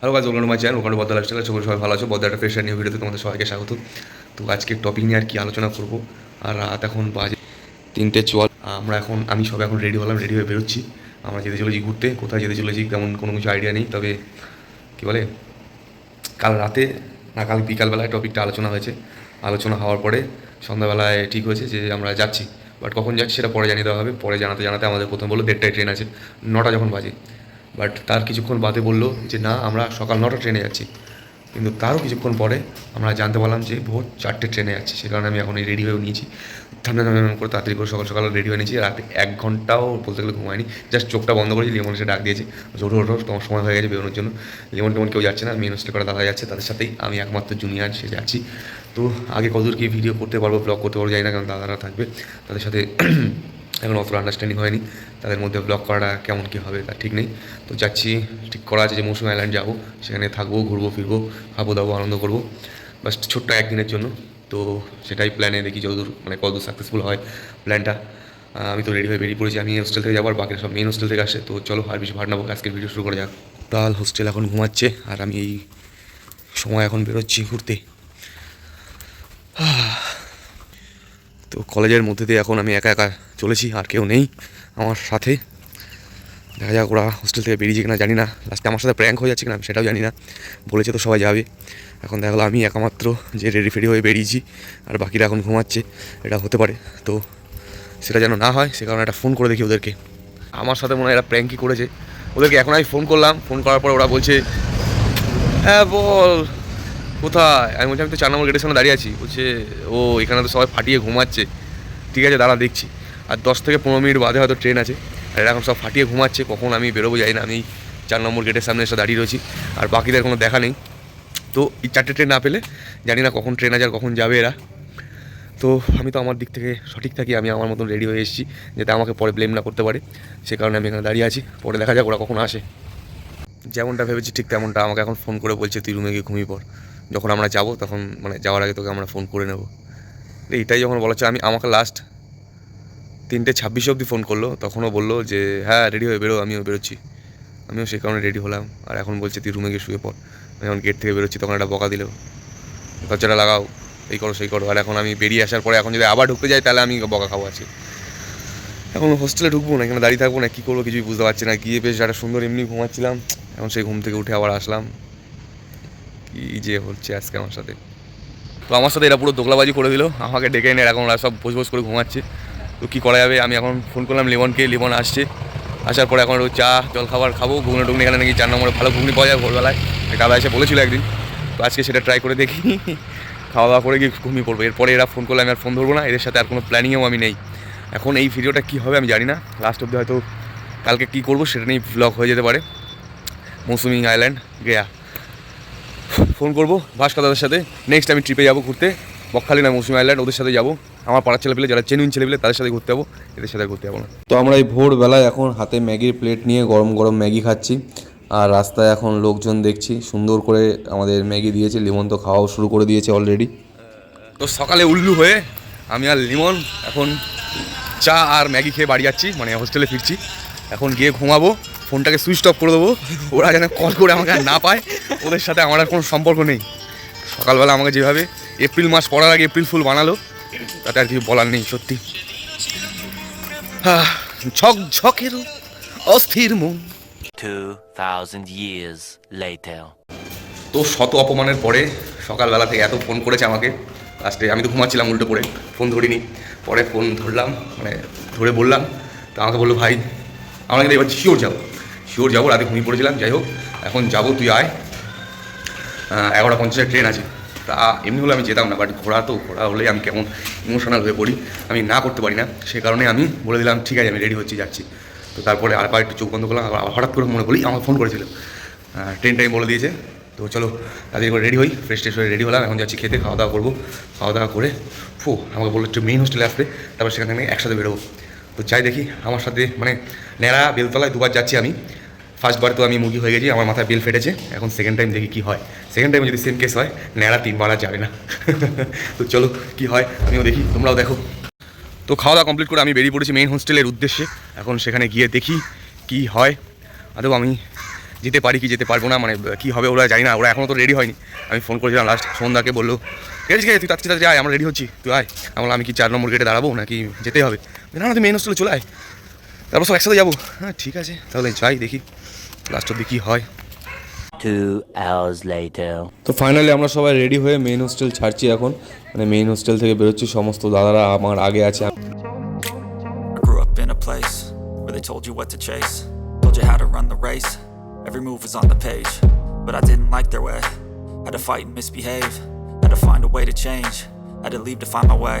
Hello গাছ ওখানে my channel ওখানে বদ্দা লাইফস্টাইল আছে সবাই ভালো আছো। বদ্দা একটা ফ্রেশ নিউ ভিডিওতে তোমাদের সবাইকে স্বাগত। তো আজকে টপিক নিয়ে আর কি আলোচনা করব। আর রাত এখন বাজে তিনটে চুয়াল আমরা এখন আমি সবাই এখন রেডি হলাম রেডি হয়ে বেরোচ্ছি। আমরা যেতে চলেছি ঘুরতে, কোথায় যেতে চলেছি, তেমন কোনো কিছু আইডিয়া নেই। তবে কী বলে, কাল রাতে না কাল বিকালবেলায় টপিকটা আলোচনা হয়েছে। আলোচনা হওয়ার পরে সন্ধ্যাবেলায় ঠিক হয়েছে যে আমরা যাচ্ছি। বাট কখন যাচ্ছি সেটা পরে জানিয়ে দেওয়া হবে। পরে জানাতে জানাতে আমাদের প্রথম বলল দেড়টায় ট্রেন আছে। নটা যখন বাজে। বাট তার কিছুক্ষণ বাদে বলল যে, না, আমরা সকাল নটা ট্রেনে যাচ্ছি। কিন্তু তারও কিছুক্ষণ পরে আমরা জানতে পারলাম যে, ভোর চারটে ট্রেনে যাচ্ছি। সে কারণে আমি এখন এই রেডি হয়েও নিয়েছি। ঠান্ডা ঠান্ডা করে তাড়াতাড়ি করে সকাল সকাল রেডি হয়ে নিয়েছি। রাতে এক ঘন্টাও বলতে গেলে ঘুমায়নি। জাস্ট চোখটা বন্ধ করেছি, লিমন এসে ডাক দিয়েছে। ওঠো ওঠো, তোমার সময় হয়ে গেছে বেরোনোর জন্য। লিমন টেমন কেউ যাচ্ছে না, মেন হোস্টেল করে দাদা যাচ্ছে, তাদের সাথেই আমি একমাত্র জুনিয়র সে যাচ্ছি। তো আগে কতদূর কি ভিডিও করতে পারব ব্লগ করতে পারব জানি না, কারণ দাদারা থাকবে। তাদের সাথে এখন অত আন্ডারস্ট্যান্ডিং হয়নি। তাদের মধ্যে ব্লগ করাটা কেমন কী হবে তা ঠিক নেই। তো যাচ্ছি, ঠিক করা আছে যে মৌসুমি আইল্যান্ড যাব, সেখানে থাকব, ঘুরবো, ফিরবো, খাব, দাবো, আনন্দ করব। বাস ছোট্ট একদিনের জন্য। তো সেটাই প্ল্যানে দেখি যতদূর মানে কতদূর সাকসেসফুল হয় প্ল্যানটা আমি তো রেডি হয়ে বেরিয়ে পড়েছি, আমি হোস্টেল থেকে যাব আর বাকিরা সব মেন হোস্টেল থেকে আসে। তো চলো আর বেশি ভাট নেব আজকের ভিডিও শুরু করা যাক। তাল হোস্টেল এখন ঘুমাচ্ছে, আর আমি এই সময় এখন বেরোচ্ছি ঘুরতে। তো কলেজের মধ্যে দিয়ে এখন আমি একা একা চলেছি, আর কেউ নেই আমার সাথে। দেখা যাক ওরা হোস্টেল থেকে বেরিয়েছে কিনা, জানি না। লাস্টে আমার সাথে প্র্যাঙ্ক হয়ে যাচ্ছে কিনা সেটাও জানি না। বলেছে তো সবাই যাবে। এখন দেখা গেলো আমি একমাত্র যে রেডি ফেডি হয়ে বেরিয়েছি, আর বাকিরা এখন ঘুমাচ্ছে। এটা হতে পারে। তো সেটা যেন না হয়, সে কারণে একটা ফোন করে দেখি ওদেরকে। আমার সাথে মনে হয় এরা প্র্যাঙ্কই করেছে। ওদেরকে এখন আমি ফোন করলাম। ফোন করার পর ওরা বলছে হ্যাঁ বল। কোথায়? আমি বলছি, আমি তো চার নম্বর গেটের সামনে দাঁড়িয়ে আছি। বলছে, ও, এখানে তো সবাই ফাটিয়ে ঘুমাচ্ছে। ঠিক আছে, দাঁড়া, দেখছি। আর দশ থেকে পনেরো মিনিট বাদে হয়তো ট্রেন আছে। আর এরা এখন সব ফাটিয়ে ঘুমাচ্ছে, কখন আমি বেরোবো যাই না। আমি চার নম্বর গেটের সামনে এসে দাঁড়িয়ে রয়েছি। আর বাকিদের কোনো দেখা নেই। তো এই চারটে ট্রেন না পেলে জানি না কখন ট্রেন আছে আর কখন যাবে এরা। তো আমি তো আমার দিক থেকে সঠিক থাকি, আমি আমার মতন রেডি হয়ে এসেছি, যাতে আমাকে পরে ব্লেম না করতে পারে। সে কারণে আমি এখানে দাঁড়িয়ে আছি। পরে দেখা যাক ওরা কখন আসে। যেমনটা ভেবেছি ঠিক তেমনটা। আমাকে এখন ফোন করে বলছে, তুই রুমে গিয়ে ঘুমিয়ে পড়। যখন আমরা যাব তখন মানে যাওয়ার আগে তোকে আমরা ফোন করে নেব। এইটাই যখন বলা হচ্ছে আমি আমাকে লাস্ট তিনটে ছাব্বিশে অবধি ফোন করল। তখনও বলল যে হ্যাঁ রেডি হয়ে বেরো, আমিও বেরোচ্ছি। আমিও সেই কারণে রেডি হলাম। আর এখন বলছে, তুই রুমে গিয়ে শুয়ে পড়। যখন গেট থেকে বেরোচ্ছি, তখন একটা বকা দিল। দরজাটা লাগাও, এই করো, সেই করো। আর এখন আমি বেরিয়ে আসার পরে এখন যদি আবার ঢুকতে যাই, তাহলে আমি বকা খাব আছি এখন হোস্টেলে ঢুকবো না এখানে দাঁড়িয়ে থাকব না, কী করব কিছুই বুঝতে পারছি না। গিয়ে বেশ একটা সুন্দর এমনি ঘুমাচ্ছিলাম। এখন সেই ঘুম থেকে উঠে আবার আসলাম। কি যে হচ্ছে আজকে আমার সাথে। তো আমার সাথে এরা পুরো দোকলাবাজি করে দিল। আমাকে ডেকে এনে এখন ওরা সব বস বস করে ঘুমাচ্ছে। তো কী করা যাবে? আমি এখন ফোন করলাম লিমনকে। লিমন আসছে। আসার পরে এখন একটু চা জল খাবার খাব। ঘুগনি টুগনি এখানে নাকি চার নম্বরে ভালো ঘুগনি পাওয়া যায় ভোরবেলায়। দাদা এসে বলেছিল একদিন। তো আজকে সেটা ট্রাই করে দেখি। খাওয়া দাওয়া করে গিয়ে ঘুমিয়ে পড়ব এরপরে এরা ফোন করলে আমি আর ফোন ধরবো না। এদের সাথে আর কোনো প্ল্যানিংও আমি নেই। এখন এই ভিডিওটা কী হবে আমি জানি না। লাস্ট অব্দি হয়তো কালকে কী করব সেটা নিয়েই ব্লগ হয়ে যেতে পারে। মৌসুমি আইল্যান্ড গেয়া। ফোন করব ভাস্কর দাদার সাথে। নেক্সট আমি ট্রিপে যাব ঘুরতে বকখালি না মৌসুমি আইল্যান্ড ওদের সাথে যাব। আমার পাড়ার ছেলেপেলে যারা জেনুইন ছেলেপেলে তাদের সাথে ঘুরতে যাব এদের সাথে ঘুরতে যাব না। তো আমরা এই ভোরবেলায় এখন হাতে ম্যাগির প্লেট নিয়ে গরম গরম ম্যাগি খাচ্ছি আর রাস্তায় এখন লোকজন দেখছি সুন্দর করে আমাদের ম্যাগি দিয়েছে লিমন তো খাওয়াও শুরু করে দিয়েছে অলরেডি তো সকালে উল্লু হয়ে আমি আর লিমন এখন চা আর ম্যাগি খেয়ে বাড়ি যাচ্ছি মানে হোস্টেলে ফিরছি। এখন গিয়ে ঘুমাবো ফোনটাকে সুইচ অফ করে দেবো। ওরা যেন কল করে আমাকে আর না পায় ওদের সাথে আমার আর কোনো সম্পর্ক নেই। সকালবেলা আমাকে যেভাবে এপ্রিল মাস পড়ার আগে এপ্রিল ফুল বানালো তাতে আর কিছু বলার নেই সত্যি। ঝক ঝকেরও অস্থির মন। 2,000 years later. তো শত অপমানের পরে সকালবেলা থেকে এত ফোন করেছে আমাকে। লাস্টে আমি তো ঘুমাচ্ছিলাম উল্টো পড়ে ফোন ধরিনি। পরে ফোন ধরলাম মানে ধরে বললাম তো আমাকে বলল ভাই আমরা কিন্তু এবার শিওর যাব। শিওর যাব, রাতে ঘুমিয়ে পড়েছিলাম, যাই হোক, এখন যাব, তুই আয়। এগারোটা পঞ্চাশের ট্রেন আছে। তা এমনি হলে আমি যেতাম না বাট ঘোরা তো ঘোরা হলে আমি কেমন ইমোশনাল হয়ে পড়ি। আমি না করতে পারি না, সে কারণে আমি বলে দিলাম, ঠিক আছে, আমি রেডি হচ্ছি, যাচ্ছি। তো তারপরে আবার একটু চোখ বন্ধ করলাম, আবার হঠাৎ করে মনে করি আমার ফোন করেছিল। ট্রেন টাইম বলে দিয়েছে। তো চলো তাদের করে রেডি হই ফ্রেশ ট্রেশ হয়ে রেডি হলাম, এখন যাচ্ছি খেতে, খাওয়া দাওয়া করব। খাওয়া দাওয়া করে, ফু, আমাকে বলল একটু মেইন হোস্টেলে আসবে, তারপর সেখান থেকে একসাথে বেরোবো। তো যাই দেখি, আমার সাথে মানে ন্যাড়া, বেলতলায় দুবার যাচ্ছি আমি। ফার্স্টবার তো আমি মুরগি হয়ে গেছি আমার মাথায় বেল ফেটেছে এখন সেকেন্ড টাইম দেখি কী হয়। সেকেন্ড টাইমে যদি সেম কেস হয় ন্যাড়া তিনবার আর যাবে না। তো চলো কী হয় আমিও দেখি তোমরাও দেখো। তো খাওয়া দাওয়া কমপ্লিট করে আমি বেরিয়ে পড়েছি মেইন হোস্টেলের উদ্দেশ্যে। এখন সেখানে গিয়ে দেখি কি হয়। আদৌ আমি যেতে পারি কি যেতে পারব না মানে কী হবে ওরা জানি না ওরা এখনও তো রেডি হয়নি। আমি ফোন করেছিলাম লাস্ট সন্ধ্যাকে বলল ঠিক আছে তুই তাড়াতাড়ি আয় আমরা রেডি হচ্ছি তুই আয়। আমি বললাম, আমি কি চার নম্বর গেটে দাঁড়াবো নাকি যেতে হবে? না না তুই মেন হোস্টেলে চলে আয়। তারপর সব একসাথে যাব হ্যাঁ ঠিক আছে তাহলে যাই দেখি লাস্ট অব্দি কী হয় তো ফাইনালি আমরা সবাই রেডি হয়ে মেইন হোস্টেল ছাড়ছি এখন মানে মেইন হোস্টেল থেকে বেরোচ্ছি সমস্ত দাদারা আমার আগে আছে I grew in a place where they you what to chase, told you to run the race. Every move was on the page, but I didn't like their way. Had to fight and misbehave, had to find a way to change, had to leave to find my way.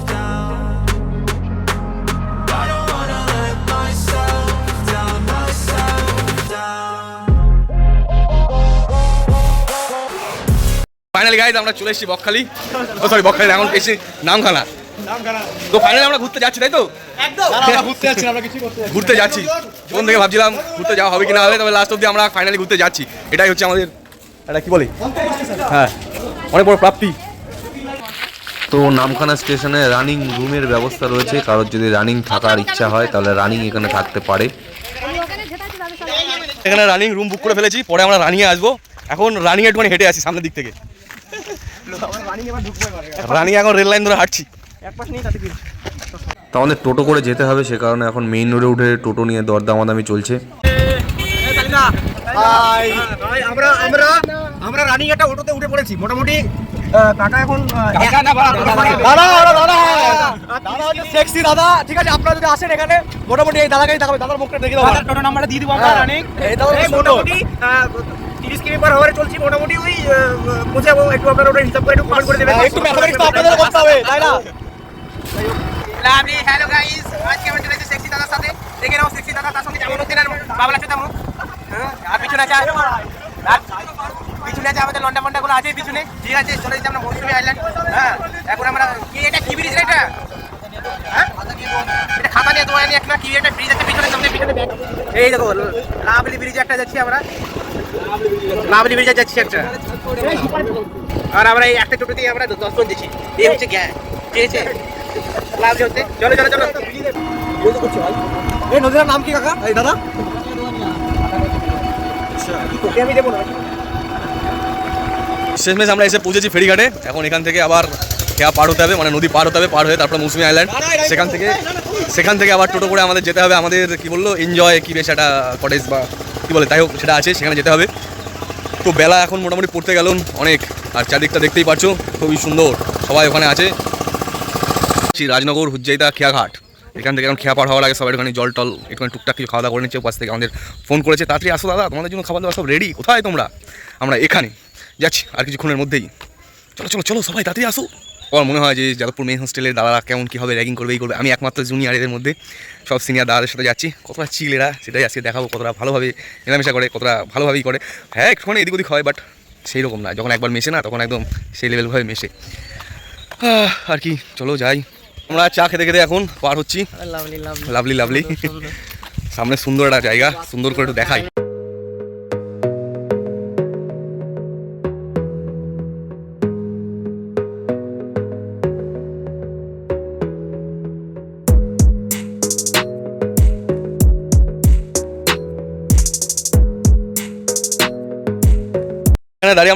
finally guys আমরা চলে এসেছি বকখালি। ও sorry Bakkhali এখন এসেছি নামখানা। তো finally আমরা ঘুরতে যাচ্ছি তাই তো? ঘুরতে যাচ্ছি আমরা কিছু করতে ঘুরতে যাচ্ছি। যখন থেকে ভাবছিলাম ঘুরতে যাওয়া হবে কি না হবে তবে লাস্ট অব্দি আমরা ফাইনালি ঘুরতে যাচ্ছি। এটাই হচ্ছে আমাদের এটা কি বলে? হ্যাঁ অনেক বড় প্রাপ্তি। তো নামখানা স্টেশনে রানিং রুমের ব্যবস্থা রয়েছে। কারোর যদি রানিং থাকার ইচ্ছা হয় তাহলে রানিং এখানে থাকতে পারে। এখানে রানিং রুম বুক করে ফেলেছি পরে আমরা রানিংয়ে আসব। এখন রানিং একটুখানি হেঁটে আসি সামনের দিক থেকে। রানিং এখন রেল লাইন ধরে হাঁটছি। তা আমাদের টোটো করে যেতে হবে সে কারণে এখন মেইন রোডে উঠে টোটো নিয়ে দরদামাদামি চলছে। আমরা আমরা আমরা রানিং একটা অটোতে উঠে পড়েছি। মোটামুটি কাকা এখন দাদা দাদা দাদা। দাদা হচ্ছে সেক্সি দাদা। ঠিক আছে আপনারা যদি আসেন এখানে মোটামুটি এই দাদাকেই দেখাবে। দাদার মুখটা দেখে দেবো টোটো নাম্বারটা দিয়ে দিব আমরা রানিং এই দাদা মোটামুটি তিরিশ কিমি পার হাওয়ারে চলছি মোটামুটি ওই পৌঁছাবো একটু আপনারা ওটা হিসাব করে একটু কমেন্ট করে দেবেন। একটু ম্যাথমেটিক্স তো আপনাদের করতে হবে তাই না? হ্যালো গাইস আজকে আমরা চলেছি সেক্সি দাদার সাথে? দেখে নাও সেক্সি দাদা তার সঙ্গে যেমন হচ্ছে না বাবলা চোদা মুখ। হ্যাঁ, আর পিছনে আছে আর- পিছনে আছে আমাদের লন্ডা মন্ডা গুলো আছে পিছনে। ঠিক আছে চলে যাচ্ছি আমরা মৌসুমী আইল্যান্ড হ্যাঁ এখন আমরা কি এটা কি ব্রিজ এটা? হ্যাঁ? এটা খাতা নিয়ে দোয়া নিয়ে একটা কি একটা ব্রিজ আছে পিছনে সামনে পিছনে ব্যাগ এই দেখো লাভলি ব্রিজ একটা যাচ্ছি আমরা। লাভলি ব্রিজে যাচ্ছি একটা। আর আমরা এই একটা টোটোতেই আমরা দশজন যাচ্ছি এই হচ্ছে গ্যাস ঠিক আছে? লাভলি হচ্ছে। চলো চলো চলো। এই নদীর নাম কি কাকা? এই দাদা? তোকে আমি দেবো না। শেষমেশ আমরা এসে পৌঁছেছি ফেরিঘাটে। এখন এখান থেকে আবার খেয়া পার হতে হবে মানে নদী পার হতে হবে, পার হয়ে তারপরে মৌসুমী আইল্যান্ড সেখান থেকে সেখান থেকে আবার টোটো করে আমাদের যেতে হবে, আমাদের কি বলল এনজয় কি বেশ একটা কটেজ বা কী বলে তাই হোক সেটা আছে, সেখানে যেতে হবে। তো বেলা এখন মোটামুটি পড়তে গেল অনেক, আর চারদিকটা দেখতেই পাচ্ছ, খুবই সুন্দর, সবাই ওখানে আছে। রাজনগর, হুজ্জাইতা, খেয়াঘাট, এখান থেকে এখন খেয়া পার হওয়ার আগে সবাই একটুখানি জল টল, একটুখানি টুকটাক কিছু খাওয়া দাওয়া করে নিচ্ছে পাশ থেকে আমাদের ফোন করেছে, তাড়াতাড়ি আসো দাদা, তোমাদের জন্য খাবার দাওয়া সব রেডি কোথায় তোমরা? আমরা এখানে। যাচ্ছি আর কিছুক্ষণের মধ্যেই। চলো চলো চলো সবাই তাড়াতাড়ি আসো। আমার মনে হয় যে যাদবপুর মেন হোস্টেলের দাদারা কেমন কীভাবে র্যাগিং করবে এই করবে। আমি একমাত্র জুনিয়র এদের মধ্যে। সব সিনিয়র দাদাদের সাথে যাচ্ছি। কতটা চিল এরা সেটাই আজকে দেখাবো কতটা ভালোভাবে মেলামেশা করে কতটা ভালোভাবেই করে। হ্যাঁ একটুখানি এদিক ওদিক হয় বাট সেই রকম না। যখন একবার মেশে না তখন একদম সেই লেভেলভাবে মেশে। আর কি চলো যাই। আমরা চা খেতে খেতে এখন পার হচ্ছি। লাভলি লাভলি সামনে সুন্দর একটা জায়গা সুন্দর করে একটু দেখাই।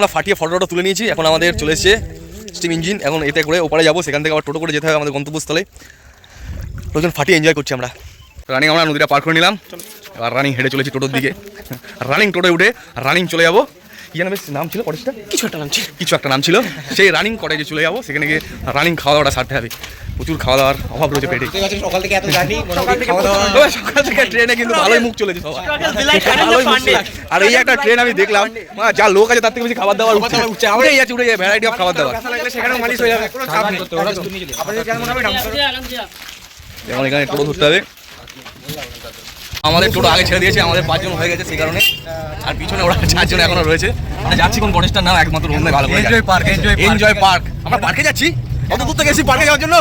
আমরা ফাটিয়ে ফটোটা তুলে নিয়েছি। এখন আমাদের চলে স্টিম ইঞ্জিন এখন এতে করে ওপারে যাব, সেখান থেকে আবার টোটো করে যেতে হবে আমাদের গন্তব্যস্থলে। লোকজন ফাটিয়ে এনজয় করছি আমরা। রানিং আমরা নদীটা পার করে নিলাম। আর রানিং হেঁটে চলেছি টোটোর দিকে। রানিং টোটোয় উঠে রানিং চলে যাব। কি যেন বেশ নাম ছিল কটেজটা কিছু একটা নাম ছিল। কিছু একটা নাম ছিল। সেই রানিং কটেজে চলে যাব। সেখানে গিয়ে রানিং খাওয়া দাওয়াটা সারতে হবে। প্রচুর খাওয়া দাওয়ার অভাব রয়েছে পেটে। সকাল থেকে এত জানি সকাল থেকে ট্রেনে কিন্তু ভালোই মুখ চলেছে। আর এই একটা ট্রেন আমি দেখলাম। যা লোক আছে তার থেকে বেশি খাবার দাবার উঠছে। উঠেই যাচ্ছে উঠে ভ্যারাইটি অফ খাবার দাবার। সেখানেও মালিশ হয়ে যাবে। যেমন এখানে টোটো ধরতে হবে। আমাদের টোটো আগে ছেড়ে দিয়েছে আমাদের পাঁচজন হয়ে গেছে সেই কারণে। আর পিছনে ওরা চারজন এখনও রয়েছে। আমরা যাচ্ছি কোন কটেজটার নাম একমাত্র অন্য ভালো করে এনজয় পার্ক এনজয় পার্ক আমরা পার্কে যাচ্ছি? কত দূর থেকে এসেছি পার্কে যাওয়ার জন্য?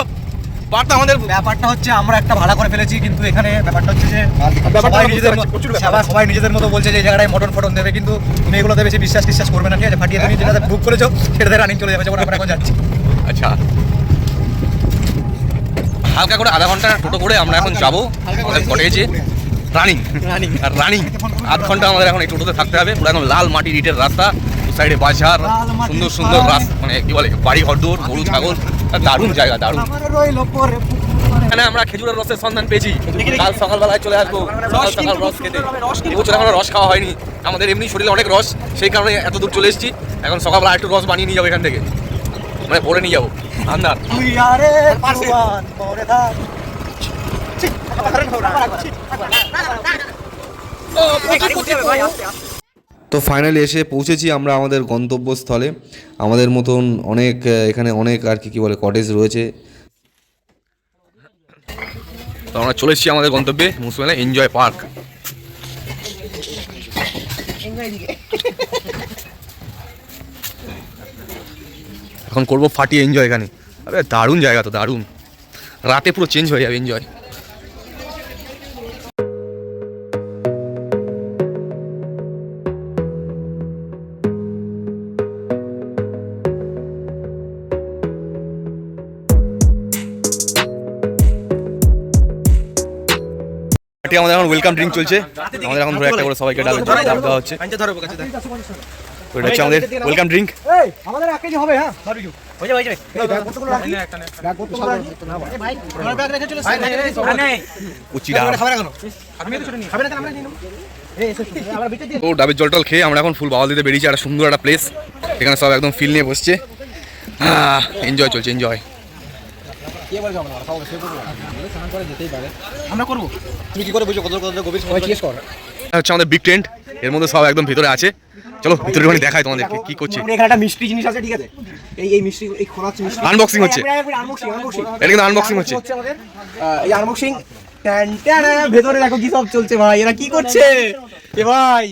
পার্কটা আমাদের ব্যাপারটা হচ্ছে আমরা একটা ভাড়া করে ফেলেছি কিন্তু এখানে ব্যাপারটা হচ্ছে যে সবাই নিজেদের সবাই সবাই নিজেদের মতো বলছে যে এই জায়গায় মটন ফটন দেবে কিন্তু তুমি এগুলোতে বেশি বিশ্বাস টিশ্বাস করবে না ঠিক আছে? ফাটিয়ে তুমি যেটাতে বুক করেছ সেটাতে রানিং চলে যাবে যেমন আমরা এখন যাচ্ছি। আচ্ছা। হালকা করে আধা ঘণ্টা টোটো করে আমরা এখন যাব আমাদের কটেজে রানিং। রানিং। আর রানিং আধ ঘণ্টা আমাদের এখন এই টোটোতে থাকতে হবে। পুরো একদম লাল মাটির ইটের রাস্তা সাইডে বাজার সুন্দর সুন্দর রাস্তা মানে কি বলে বাড়ি ঘরদোর গরু ছাগল। আর দারুণ জায়গা দারুণ। এখানে আমরা খেজুরের রসের সন্ধান পেয়েছি। কাল সকালবেলায় চলে আসব। সকাল সকাল রস খেতে। এবছর এখনও রস খাওয়া হয়নি। আমাদের এমনি শরীরে অনেক রস সেই কারণে এত দূর চলে এসেছি। এখন সকালবেলা একটু রস বানিয়ে নিয়ে যাব এখান থেকে। মানে ভরে নিয়ে যাব। আন্দার তুই আরে কুরবান করে থাক তো ফাইনালি এসে পৌঁছেছি আমরা আমাদের গন্তব্যস্থলে। আমাদের মতন অনেক এখানে অনেক আর কি, কী বলে কটেজ রয়েছে। তো আমরা চলে এসেছি আমাদের গন্তব্যে মুসমেলা এনজয় পার্ক এখন করব ফাটিয়ে এনজয় এখানে। আরে, দারুণ জায়গা তো, দারুণ। রাতে পুরো চেঞ্জ হয়ে যাবে এনজয় পার্টি আমাদের এখন ওয়েলকাম ড্রিঙ্ক চলছে। আমাদের এখন ধরে একটা করে সবাইকে ডাল ডাল দেওয়া হচ্ছে। তো এটা হচ্ছে আমাদের ওয়েলকাম ড্রিঙ্ক এই আমাদের এক কেজি হবে হ্যাঁ। বারবিকিউ হয়ে যাবে হয়ে যাবে উচিরা খাবে না কেন খাবে না কেন আমরা নিয়ে নেব এই এসে আমরা ভিতরে দিয়ে তো ডাবের জল টল খেয়ে আমরা এখন ফুল বাওয়াল দিতে বেরিয়েছি। একটা সুন্দর একটা প্লেস এখানে সব একদম ফিল নিয়ে বসছে। এনজয় চলছে এনজয় আমরা করব? তুমি কি করে বুঝো কত কত গভীর সবাই জিজ্ঞেস কর। হচ্ছে আমাদের বিগ টেন্ট এর মধ্যে সব একদম ভিতরে আছে। চলো ভিতরে একটুখানি দেখাই তোমাদেরকে কি করছে। এখানে একটা মিষ্টি জিনিস আছে ঠিক আছে? এই এই মিষ্টি এই খোলা হচ্ছে মিষ্টি। Unboxing হচ্ছে। আনবক্সিং আনবক্সিং এটা কিন্তু unboxing হচ্ছে। এই আনবক্সিং ভেতরে দেখো কি সব চলছে ভাই। এরা কি করছে? এ ভাই।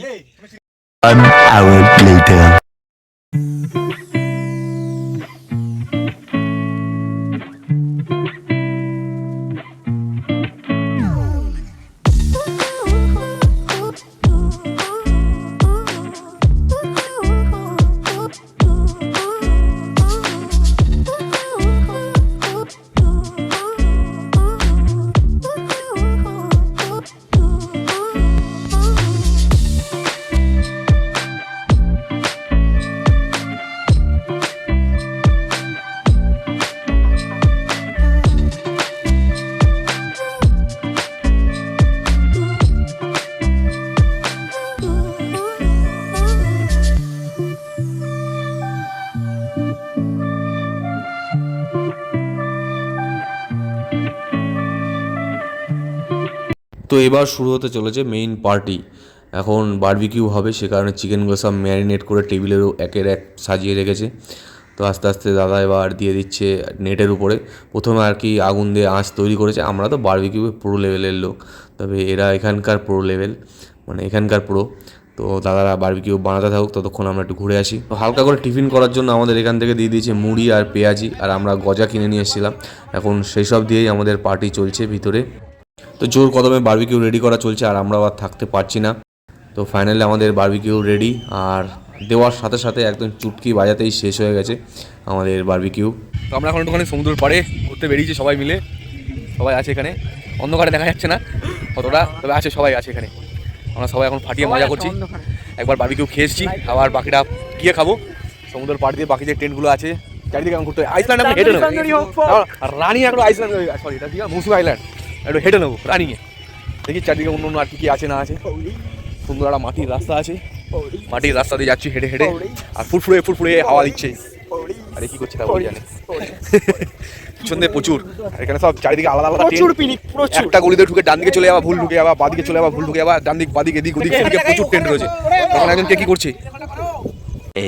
তো এবার শুরু হতে চলেছে মেইন পার্টি এখন বারবিকিউ হবে, সে কারণে চিকেনগুলো সব ম্যারিনেট করে টেবিলেরও একের এক সাজিয়ে রেখেছে। তো আস্তে আস্তে দাদা এবার দিয়ে দিচ্ছে নেটের উপরে। প্রথমে আর কি আগুন দিয়ে আঁচ তৈরি করেছে। আমরা তো বারবিকিউ প্রো লেভেলের লোক। তবে এরা এখানকার প্রো লেভেল মানে এখানকার প্রো। তো দাদারা বারবিকিউ বানাতে থাকুক, ততক্ষণ আমরা একটু ঘুরে আসি। তো হালকা করে টিফিন করার জন্য আমাদের এখান থেকে দিয়ে দিয়েছে মুড়ি আর পেঁয়াজি। আর আমরা গজা কিনে নিয়ে এসেছিলাম। এখন সেই সব দিয়েই আমাদের পার্টি চলছে ভিতরে। তো জোর কদমে বারবিকিউ রেডি করা চলছে আর আমরা আর থাকতে পারছি না। তো ফাইনালি আমাদের বারবিকিউ রেডি আর দেওয়ার সাথে সাথে একদম চুটকি বাজাতেই শেষ হয়ে গেছে আমাদের বারবিকিউ তো আমরা এখন একটুখানি সমুদ্রের পাড়ে ঘুরতে বেরিয়েছি সবাই মিলে। সবাই আছে এখানে। অন্ধকারে দেখা যাচ্ছে না কতটা তবে আছে সবাই আছে এখানে। আমরা সবাই এখন ফাটিয়ে মজা করছি। একবার বারবিকিউ খেয়ে এসেছি। আবার বাকিটা গিয়ে খাব। সমুদ্রের পাড় দিয়ে বাকি যে টেন্টগুলো আছে। চারিদিকে এখন ঘুরতে আইসল্যান্ড আমরা হেঁটে রানি একটু আইসল্যান্ড সরি এটা কি? মুসু আইল্যান্ড একটু হেঁটে নেব রানিংয়ে দেখি চারদিকে অন্য অন্য আর কি কি আছে না আছে। সুন্দর একটা মাটির রাস্তা আছে। মাটির রাস্তা দিয়ে যাচ্ছি হেঁটে হেঁটে। আর ফুরফুরে ফুরফুরে হাওয়া দিচ্ছে। আরে কি করছে তা বলি জানে। পিছন প্রচুর। আর এখানে সব চারিদিকে আলাদা আলাদা প্রচুর পিনিক প্রচুর। একটা গলিতে ঢুকে ডান দিকে চলে যাওয়া ভুল ঢুকে যাওয়া বাদিকে চলে যাওয়া ভুল ঢুকে যাওয়া ডান দিক বাদিকে এদিক ওদিক সেদিকে প্রচুর টেন্ট রয়েছে। তখন একজন কে কি করছে?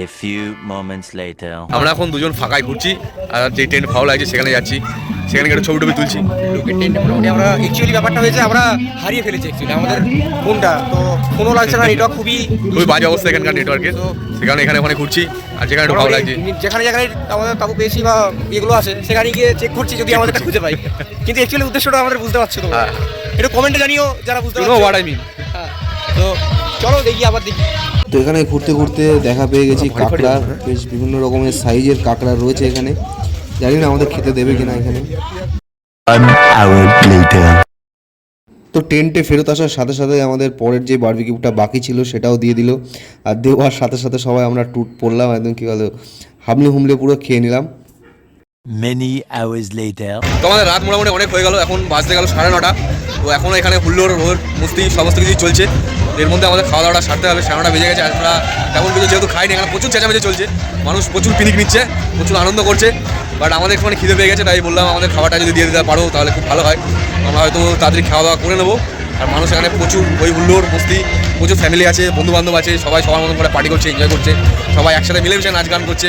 A few moments later. আমরা এখন দুজন ফাঁকায় ঘুরছি। আর যে টেন্ট ভালো লাগছে সেখানে যাচ্ছি। সেখানে একটু ছবি টবি তুলছি লোকের টেন্টে মোটামুটি আমরা অ্যাকচুয়ালি ব্যাপারটা হয়েছে আমরা হারিয়ে ফেলেছি অ্যাকচুয়ালি আমাদের ফোনটা তো ফোনও লাগছে না নেটওয়ার্ক খুবই খুবই বাজে অবস্থা এখানকার নেটওয়ার্কের সে কারণে এখানে ওখানে ঘুরছি আর যেখানে একটু ভালো লাগছে। যেখানে যেখানে আমাদের তাবু পেয়েছি বা এগুলো আছে সেখানে গিয়ে চেক করছি যদি আমাদের খুঁজে পাই। কিন্তু অ্যাকচুয়ালি উদ্দেশ্যটা আমাদের বুঝতে পারছ তো। হ্যাঁ। একটু কমেন্টে জানিও যারা বুঝতে পারছ। What I mean. তো চলো দেখি আবার দেখি। তো এখানে ঘুরতে ঘুরতে দেখা পেয়ে গেছি কাঁকড়া। বেশ বিভিন্ন রকমের সাইজের কাঁকড়া রয়েছে এখানে। জানি না আমাদের খেতে দেবে কিনা এখানে। One hour later. তো টেন্টে ফেরত আসার সাথে সাথে আমাদের পরের যে বারবিকিউটা বাকি ছিল সেটাও দিয়ে দিল। আর দেওয়ার সাথে সাথে সবাই আমরা টুট পড়লাম একদম কী বলো হামলে হুমলে পুরো খেয়ে নিলাম। Many hours later. তো আমাদের রাত মোটামুটি অনেক হয়ে গেল এখন বাজতে গেল সাড়ে নটা। তো এখনও এখানে হুল্লোর রোড মুস্তি সমস্ত কিছুই চলছে। এর মধ্যে আমাদের খাওয়া দাওয়াটা সারতে হবে সাড়ে নটা বেজে গেছে আমরা তেমন কিছু যেহেতু খাইনি এখানে প্রচুর চেঁচামেচি চলছে। মানুষ প্রচুর পিনিক নিচ্ছে প্রচুর আনন্দ করছে। বাট আমাদের একটুখানি খিদে পেয়ে গেছে, তাই বললাম আমাদের খাবারটা যদি দিয়ে দিতে পারো, তাহলে খুব ভালো হয়। আমরা হয়তো তাড়াতাড়ি খাওয়া দাওয়া করে নেব। আর মানুষ এখানে প্রচুর, ওই হুল্লোর মস্তি প্রচুর ফ্যামিলি আছে বন্ধু বান্ধব আছে, সবাই সবার মতন করে পার্টি করছে এনজয় করছে। সবাই একসাথে মিলেমিশে নাচ গান করছে।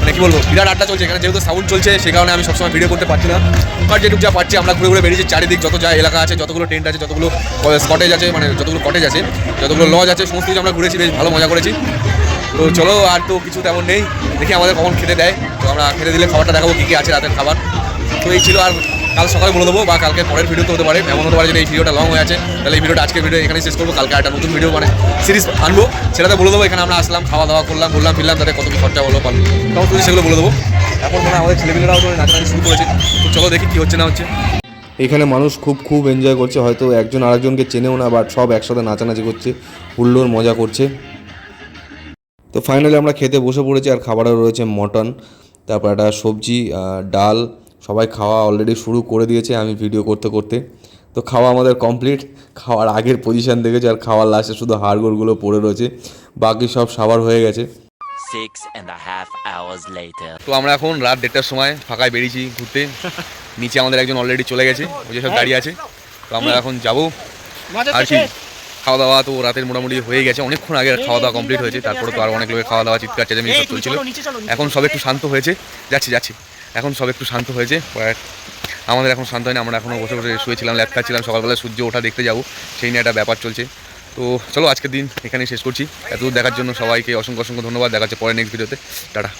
মানে কি বলব, বিরাট আড্ডা চলছে, এখানে যেহেতু সাউন্ড চলছে, সে কারণে আমি সবসময় ভিডিও করতে পারছি না। বাট যেটুকু যা পারছি, আমরা ঘুরে ঘুরে বেরিয়েছি, চারিদিক যত যা এলাকা আছে, যতগুলো টেন্ট আছে, যতগুলো কটেজ আছে মানে যতগুলো কটেজ আছে, যতগুলো লজ আছে, সমস্ত কিছু আমরা ঘুরেছি, বেশ ভালো মজা করেছি। তো চলো আর তো কিছু তেমন নেই। দেখি আমাদের কখন খেতে দেয়। তো আমরা খেতে দিলে খাবারটা দেখাবো কী কী আছে রাতের খাবার। তো এই ছিল আর কাল সকালে বলে দেবো বা কালকে পরের ভিডিও তো হতে পারে। এমন হতে পারে যে এই ভিডিওটা লং হয়ে আছে, তাহলে এই ভিডিওটা আজকে ভিডিও এখানে শেষ করব। কালকে একটা নতুন ভিডিও মানে সিরিজ আনব। সেটাতে বলে দেবো, এখানে আমরা আসলাম খাওয়া দাওয়া করলাম, বললাম, ফিরলাম তাদের কত কি খরচা হলো পারল তখন তুমি সেগুলো বলে দেবো। এখন মানে আমাদের ছেলেমেয়েরাও তো নাচানাচি শুরু করেছে। তো চলো দেখি কী হচ্ছে না হচ্ছে। এখানে মানুষ খুব খুব এনজয় করছে। হয়তো একজন আরেকজনকে চেনেও না বাট সব একসাথে নাচানাচি করছে। হুল্লোর মজা করছে। তো ফাইনালি আমরা খেতে বসে পড়েছি আর খাবারও রয়েছে মটন তারপর একটা সবজি ডাল সবাই খাওয়া অলরেডি শুরু করে দিয়েছে আমি ভিডিও করতে করতে। তো খাওয়া আমাদের কমপ্লিট খাওয়ার আগের পজিশন দেখেছি আর খাওয়ার লাস্টে শুধু হাড়গোড়গুলো পড়ে রয়েছে বাকি সব সাবার হয়ে গেছে। Six and a half hours তো আমরা এখন রাত দেড়টার সময় ফাঁকায় বেরিয়েছি ঘুরতে নিচে আমাদের একজন অলরেডি চলে গেছে ওই যে সব দাঁড়িয়ে আছে। তো আমরা এখন যাব আর কি খাওয়া দাওয়া তো রাতের মোটামুটি হয়ে গেছে। অনেকক্ষণ আগে খাওয়া দাওয়া কমপ্লিট হয়েছে তারপরে তো আর অনেক লোকের খাওয়া দাওয়া চিৎকার চেঁচামেচি সব চলছিল। এখন সব একটু শান্ত হয়েছে। যাচ্ছি যাচ্ছি। এখন সব একটু শান্ত হয়েছে। আমাদের এখন শান্ত হয়নি আমরা এখনও বসে বসে শুয়েছিলাম ল্যাপ খাচ্ছিলাম সকালবেলা সূর্য ওঠা দেখতে যাব। সেই নিয়ে একটা ব্যাপার চলছে। তো চলো আজকের দিন এখানেই শেষ করছি। এতদূর দেখার জন্য সবাইকে অসংখ্য অসংখ্য ধন্যবাদ। দেখা হচ্ছে পরে নেক্সট ভিডিওতে টাটা।